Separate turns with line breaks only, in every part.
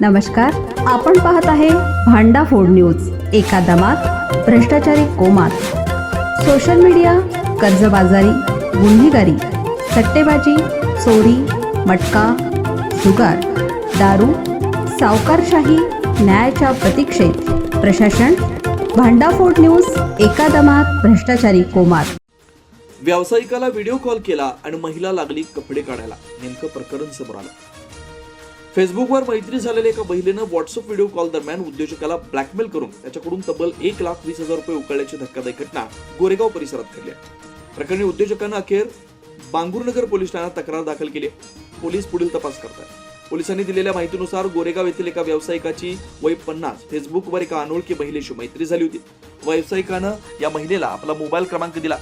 नमस्कार आपण पाहत आहे भांडा फोड न्यूज एका दमात भ्रष्टाचारी कोमात. सोशल मीडिया कर्जबाजारी गुन्हेगारी सट्टेबाजी चोरी मटका जुगार दारू सावकारशाही न्यायाच्या प्रतीक्षेत. प्रशासन भांडाफोड न्यूज एका दमात भ्रष्टाचारी कोमात.
व्यावसायिकाला व्हिडिओ कॉल केला आणि महिला लागली कपडे काढायला. नेमकं प्रकरण समोर आलं. फेसबुकवर मैत्री झालेल्या एका महिलेनं व्हॉट्सअप व्हिडिओ कॉल दरम्यान उद्योजकाला ब्लॅकमेल करून त्याच्याकडून तब्बल एक लाख वीस हजार रुपये उकळल्याची धक्कादायक घटना गोरेगाव परिसरात घडली प्रकरणी उद्योजकानं अखेर बांगूरनगर पोलीस ठाण्यात तक्रार दाखल केली पोलीस पुढील तपास करतात पोलिसांनी दिलेल्या माहितीनुसार गोरेगाव येथील एका व्यावसायिकाची वय पन्नास फेसबुकवर एका अनोळखी महिलेशी मैत्री झाली होती. व्यावसायिकानं या महिलेला आपला मोबाईल क्रमांक दिला.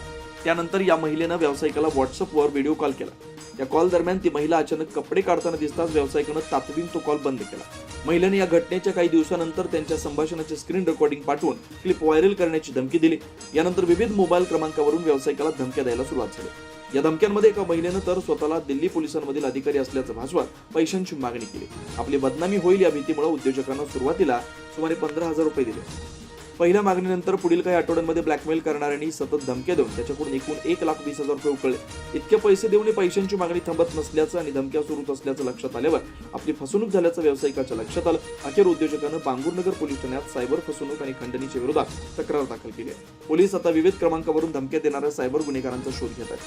त्यानंतर या महिलेनं व्यावसायिकाला व्हॉट्सअपवर व्हिडिओ कॉल केला. या कॉल दरम्यान ती महिला अचानक कपडे काढताना दिसताच व्यावसायिकानं तातडीनं तो कॉल बंद केला. महिलेने या घटनेच्या काही दिवसानंतर त्यांच्या संभाषणाचे स्क्रीन रेकॉर्डिंग पाठवून क्लिप व्हायरल करण्याची धमकी दिली. यानंतर विविध मोबाईल क्रमांकावरून व्यावसायिकाला धमक्या द्यायला सुरुवात झाली. या धमक्यांमध्ये एका महिलेनं तर स्वतःला दिल्ली पोलिसांमधील अधिकारी असल्याचं भासवत पैशांची मागणी केली. आपली बदनामी होईल या भीतीमुळे उद्योजकांना सुरुवातीला सुमारे पंधरा हजार रुपये दिले. पहिल्या मागणीनंतर पुढील काही आठवड्यांमध्ये ब्लॅकमेल करणाऱ्यांनी सतत धमक्या देऊन त्याच्याकडून एकूण एक लाख वीस हजार रुपये उकळले. इतके पैसे देऊन पैशांची मागणी थांबत नसल्याचं आणि धमक्या सुरूच असल्याचं लक्षात आल्यावर आपली फसवणूक झाल्याचं व्यावसायिकाच्या लक्षात आलं. अखेर उद्योजकानं बांगूरनगर पोलीस ठाण्यात सायबर फसवणूक आणि खंडणीच्या विरोधात तक्रार दाखल केली आहे. पोलीस आता विविध क्रमांकावरून धमक्या देणाऱ्या सायबर गुन्हेगारांचा शोध घेत आहेत.